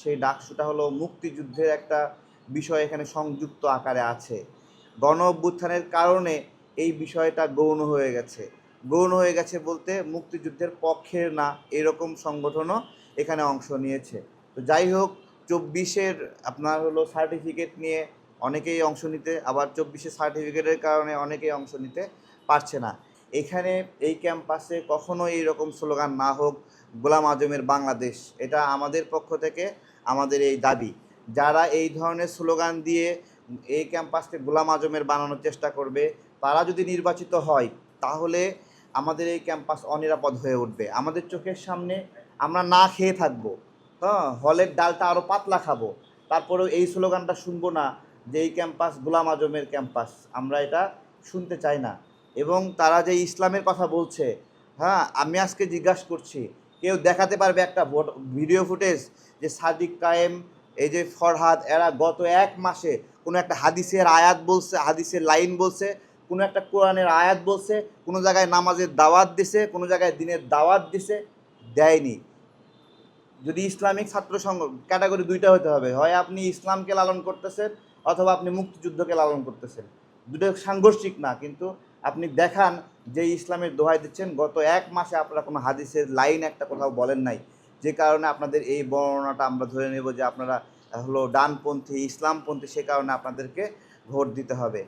সেই ডাকসুটা হলো মুক্তিযুদ্ধের একটা বিষয় এখানে সংযুক্ত আকারে আছে। গণ অভ্যুত্থানের কারণে এই বিষয়টা গৌণ হয়ে গেছে। গৌণ হয়ে গেছে বলতে মুক্তিযুদ্ধের পক্ষের না, এরকম সংগঠনও এখানে অংশ নিয়েছে। তো যাই হোক, চব্বিশের আপনার হলো সার্টিফিকেট নিয়ে অনেকেই অংশ নিতে, আবার চব্বিশের সার্টিফিকেটের কারণে অনেকেই অংশ নিতে পারছে না। এখানে এই ক্যাম্পাসে কখনো এইরকম স্লোগান না হোক, গোলাম আজমের বাংলাদেশ। এটা আমাদের পক্ষ থেকে আমাদের এই দাবি। যারা এই ধরনের স্লোগান দিয়ে এই ক্যাম্পাসকে গোলাম আজমের বানানোর চেষ্টা করবে, তারা যদি নির্বাচিত হয়, তাহলে আমাদের এই ক্যাম্পাস অনিরাপদ হয়ে উঠবে। আমাদের চোখের সামনে আমরা না খেয়ে থাকব। হ্যাঁ হলের ডালটা আরও পাতলা খাব। তারপরেও এই স্লোগানটা শুনব না যে এই ক্যাম্পাস গোলাম আজমের ক্যাম্পাস। আমরা এটা শুনতে চাই না। এবং তারা যে ইসলামের কথা বলছে হ্যাঁ আমি আজকে জিজ্ঞাসা করছি, কেউ দেখাতে পারবে একটা ভিডিও ফুটেজ যে সাদিক কায়েম, এই যে ফরহাদ, এরা গত এক মাসে কোনো একটা হাদিসের আয়াত বলছে, হাদিসের লাইন বলছে, কোনো একটা কোরআনের আয়াত বলছে, কোনো জায়গায় নামাজের দাওয়াত দিছে, কোনো জায়গায় দিনের দাওয়াত দিছে, দেয়নি। যদি ইসলামিক ছাত্র সংঘ, ক্যাটাগরি দুইটা হতে হবে, হয় আপনি ইসলামকে লালন করতেছেন, অথবা আপনি মুক্তিযুদ্ধকে লালন করতেছেন। দুটো সাংঘর্ষিক না, কিন্তু আপনি দেখান যে ইসলামের দোহাই দিচ্ছেন। গত এক মাসে আপনারা কোনো হাদিসের লাইন একটা কোথাও বলেন নাই। যে কারণে আপনাদের এই বর্ণনাটা আমরা ধরে নেব যে আপনারা হলো ডানপন্থী, ইসলামপন্থী সে কারণে আপনাদেরকে ভোট দিতে হবে।